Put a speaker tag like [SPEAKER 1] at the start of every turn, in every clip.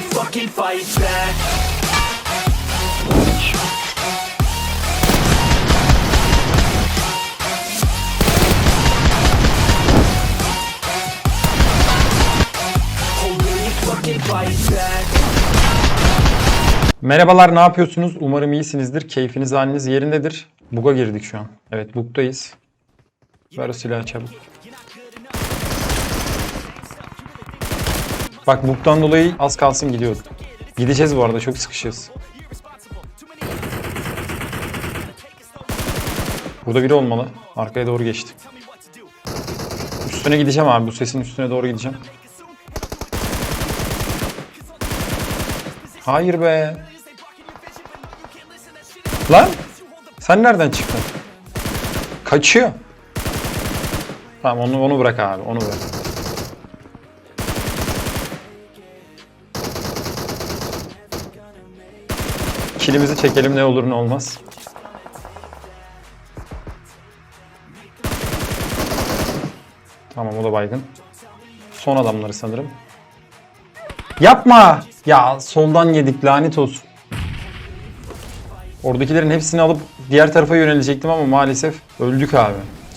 [SPEAKER 1] you fucking fight back?
[SPEAKER 2] Merhabalar, ne yapıyorsunuz? Umarım iyisinizdir. Keyfiniz, haliniz yerindedir. Bug'a girdik şu an. Evet, bug'dayız. Ver o silahı çabuk. Bak bug'dan dolayı az kalsın gidiyorduk. Gideceğiz bu arada, çok sıkışığız. Burada biri olmalı. Arkaya doğru geçti. Üstüne gideceğim abi, bu sesin üstüne doğru gideceğim. Hayır be. Lan! Sen nereden çıktın? Kaçıyor. Tamam onu onu bırak abi, onu bırak. Kilimizi çekelim ne olur ne olmaz. Tamam o da baygın. Son adamları sanırım. Yapma! Ya soldan yedik lanet olsun. Oradakilerin hepsini alıp diğer tarafa yönelecektim ama maalesef öldük abi.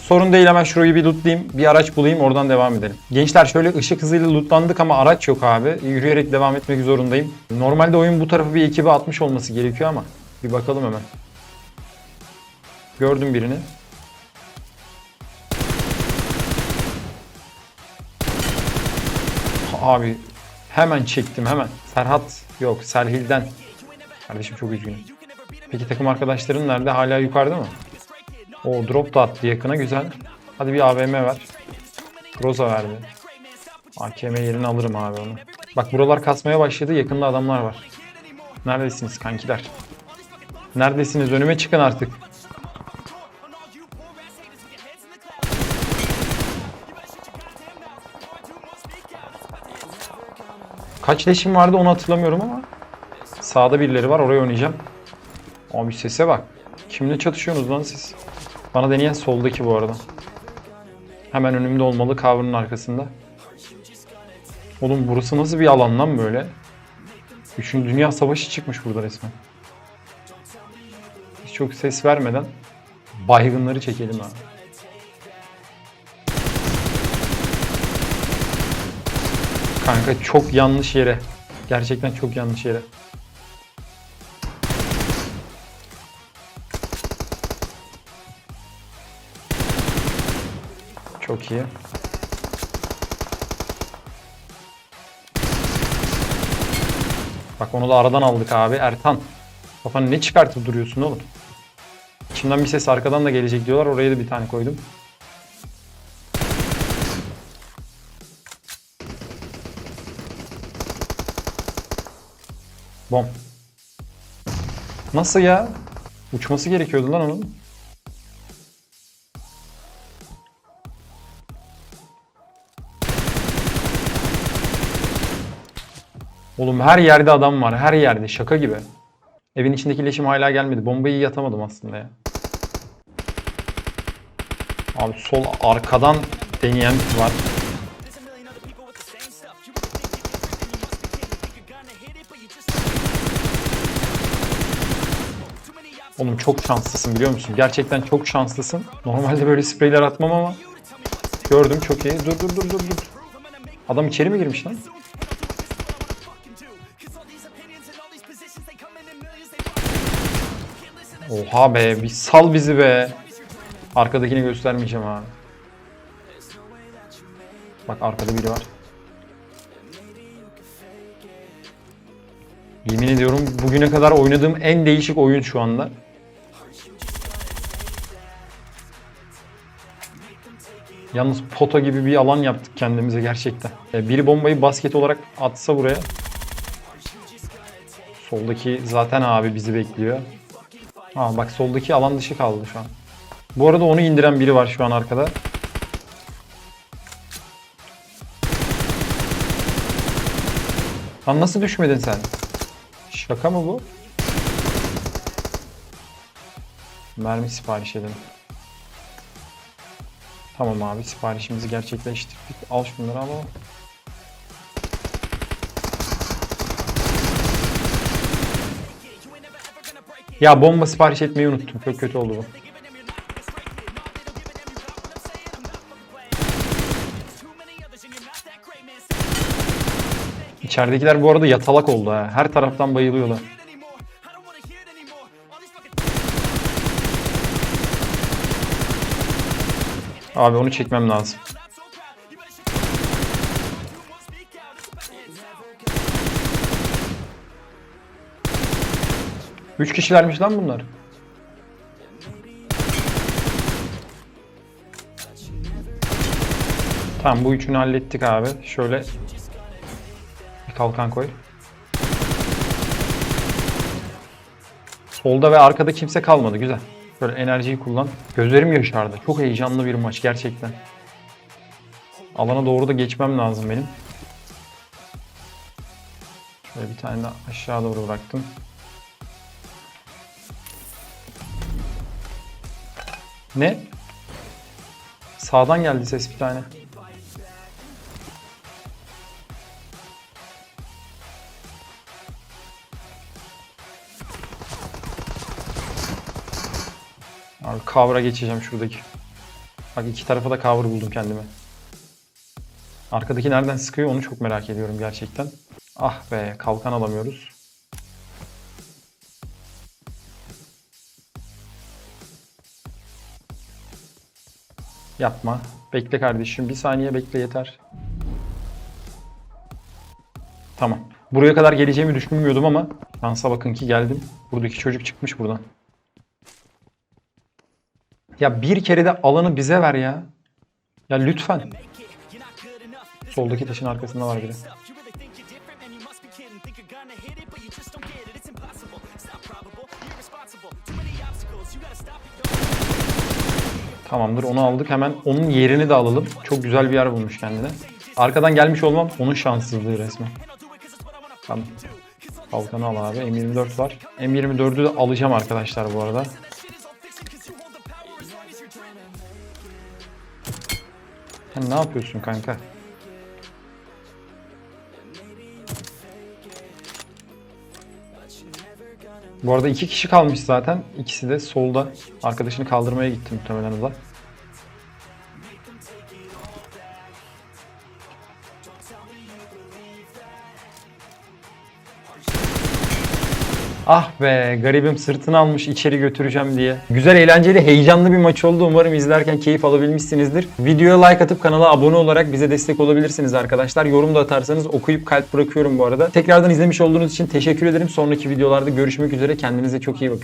[SPEAKER 2] Sorun değil hemen şurayı bir lootlayayım, bir araç bulayım oradan devam edelim. Gençler şöyle ışık hızıyla lootlandık ama araç yok abi. Yürüyerek devam etmek zorundayım. Normalde oyun bu tarafı bir ekibe atmış olması gerekiyor ama bir bakalım hemen. Gördüm birini. Abi hemen çektim hemen. Serhat yok Serhil'den. Kardeşim çok üzgünüm. Peki takım arkadaşların nerede? Hala yukarıda mı? O drop da attı yakına güzel. Hadi bir AVM ver. Groza verdi. AKM yerini alırım abi onu. Bak buralar kasmaya başladı. Yakında adamlar var. Neredesiniz kankiler? Neredesiniz? Önüme çıkın artık. Kaç leşim vardı onu hatırlamıyorum ama. Sağda birileri var oraya oynayacağım. Abi sese bak. Kimle çatışıyorsunuz lan siz? Bana deneyen soldaki bu arada. Hemen önümde olmalı cover'ın arkasında. Oğlum burası nasıl bir alan lan böyle? Üçüncü Dünya Savaşı çıkmış burada resmen. Hiç çok ses vermeden baygınları çekelim abi. Kanka çok yanlış yere. Gerçekten çok yanlış yere. Çok iyi. Bak onu da aradan aldık abi. Ertan. Kafanı ne çıkartıp duruyorsun oğlum? İçimden bir ses arkadan da gelecek diyorlar. Oraya da bir tane koydum. Bom. Nasıl ya? Uçması gerekiyordu lan onun. Oğlum her yerde adam var. Her yerde. Şaka gibi. Evin içindeki leşim hala gelmedi. Bombayı yatamadım aslında ya. Abi sol arkadan deneyen var. Oğlum çok şanslısın biliyor musun? Gerçekten çok şanslısın. Normalde böyle spreyler atmam ama gördüm çok iyi. Dur dur dur dur dur. Adam içeri mi girmiş lan? Oha be bir sal bizi be. Arkadakini göstermeyeceğim abi. Bak arkada biri var. Yemin ediyorum bugüne kadar oynadığım en değişik oyun şu anda. Yalnız pota gibi bir alan yaptık kendimize gerçekten. E, Biri bombayı basket olarak atsa buraya. Soldaki zaten abi bizi bekliyor. Ha bak soldaki alan dışı kaldı şu an. Bu arada onu indiren biri var şu an arkada. Lan nasıl düşmedin sen? Şaka mı bu? Mermi sipariş edelim. Tamam abi siparişimizi gerçekleştirdik. Al şunları alalım. Ya bomba sipariş etmeyi unuttum. Çok kötü oldu bu. İçeridekiler bu arada yatalak oldu ha. Her taraftan bayılıyorlar. Abi onu çekmem lazım. Üç kişilermiş lan bunlar. Tamam bu üçünü hallettik abi. Şöyle bir kalkan koy. Solda ve arkada kimse kalmadı. Güzel. Böyle enerjiyi kullan. Gözlerim yaşardı. Çok heyecanlı bir maç gerçekten. Alana doğru da geçmem lazım benim. Şöyle bir tane de aşağı doğru bıraktım. Ne? Sağdan geldi ses bir tane. Abi cover'a geçeceğim şuradaki. Bak iki tarafa da cover buldum kendime. Arkadaki nereden sıkıyor onu çok merak ediyorum gerçekten. Ah be kalkan alamıyoruz. Yapma. Bekle kardeşim. Bir saniye bekle yeter. Tamam. Buraya kadar geleceğimi düşünmüyordum ama şansa bakın ki geldim. Buradaki çocuk çıkmış buradan. Ya bir kere de alanı bize ver ya. Ya lütfen. Soldaki taşın arkasında var biri. Tamamdır onu aldık. Hemen onun yerini de alalım. Çok güzel bir yer bulmuş kendine. Arkadan gelmiş olmam onun şanssızlığı resmen. Tamam. Kalkanı al abi. M24 var. M24'ü de alacağım arkadaşlar bu arada. Sen ne yapıyorsun kanka? Bu arada iki kişi kalmış zaten. İkisi de solda. Arkadaşını kaldırmaya gitti muhtemelen o. Ah be garibim sırtını almış içeri götüreceğim diye. Güzel eğlenceli heyecanlı bir maç oldu. Umarım izlerken keyif alabilmişsinizdir. Videoya like atıp kanala abone olarak bize destek olabilirsiniz arkadaşlar. Yorum da atarsanız okuyup kalp bırakıyorum bu arada. Tekrardan izlemiş olduğunuz için teşekkür ederim. Sonraki videolarda görüşmek üzere. Kendinize çok iyi bakın.